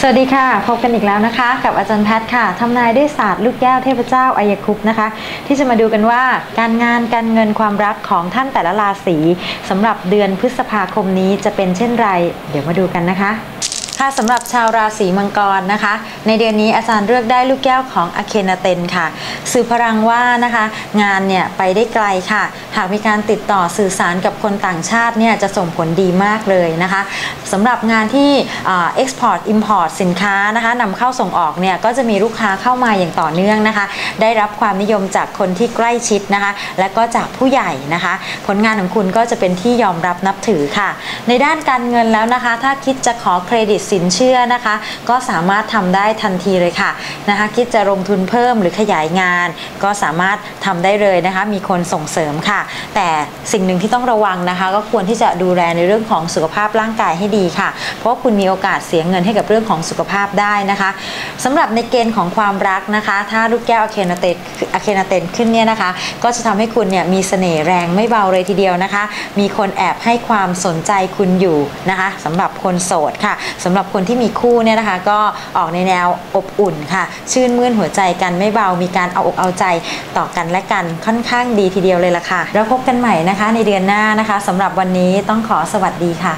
สวัสดีค่ะ พบกันอีกแล้วนะคะ กับอาจารย์แพทย์ค่ะทำนายด้วยศาสตร์ลูกแก้วเทพเจ้าอายคุปต์นะคะ ที่จะมาดูกันว่าการงานการเงินความรักของท่านแต่ละราศีสำหรับเดือนพฤษภาคมนี้จะเป็นเช่นไร เดี๋ยวมาดูกันนะคะ ค่ะสำหรับชาวราศีมังกรนะคะ ในเดือนนี้อาจารย์เลือกได้ลูกแก้วของอะเคนาเตนค่ะ สื่อพลังว่านะคะ งานเนี่ยไปได้ไกลค่ะ หากมีการติดต่อสื่อสารกับคนต่างชาติเนี่ยจะส่งผลดีมากเลยนะคะสำหรับงานที่เอ็กซ์พอร์ตอิมพอร์ตสินค้านะคะนำเข้าส่งออกเนี่ยก็จะมีลูกค้าเข้ามาอย่างต่อเนื่องนะคะ ได้รับความนิยมจากคนที่ใกล้ชิดนะคะ และก็จากผู้ใหญ่นะคะ ผลงานของคุณก็จะเป็นที่ยอมรับนับถือค่ะ ในด้านการเงินแล้วนะคะ ถ้าคิดจะขอเครดิตสินเชื่อนะคะ ก็สามารถทำได้ทันทีเลยค่ะนะคะคิดจะลงทุนเพิ่มหรือขยายงาน ก็สามารถทำได้เลยนะคะ มีคนส่งเสริมค่ะ แต่สิ่งหนึ่งที่ต้องระวังนะคะ ก็ควรที่จะดูแลในเรื่องของสุขภาพร่างกายให้ดีค่ะ เพราะว่าคุณมีโอกาสเสียเงินให้กับเรื่องของสุขภาพได้นะคะสำหรับในเกณฑ์ของความรักนะคะ ถ้าลูกแก้วอะเคนาเตนอะเคนาเตนขึ้นเนี่ยนะคะ ก็จะทำให้คุณเนี่ยมีเสน่ห์แรงไม่เบาเลยทีเดียวนะคะ มีคนแอบให้ความสนใจคุณอยู่นะคะสำหรับคนโสดค่ะสำหรับคนที่มีคู่เนี่ยนะคะ ก็ออกในแนวอบอุ่นค่ะ ชื่นมื่นหัวใจกันไม่เบา มีการเอาอกเอาใจต่อกันและกันค่อนข้างดีทีเดียวเลยล่ะค่ะ แล้วพบกันใหม่นะคะ ในเดือนหน้านะคะสำหรับวันนี้ต้องขอสวัสดีค่ะ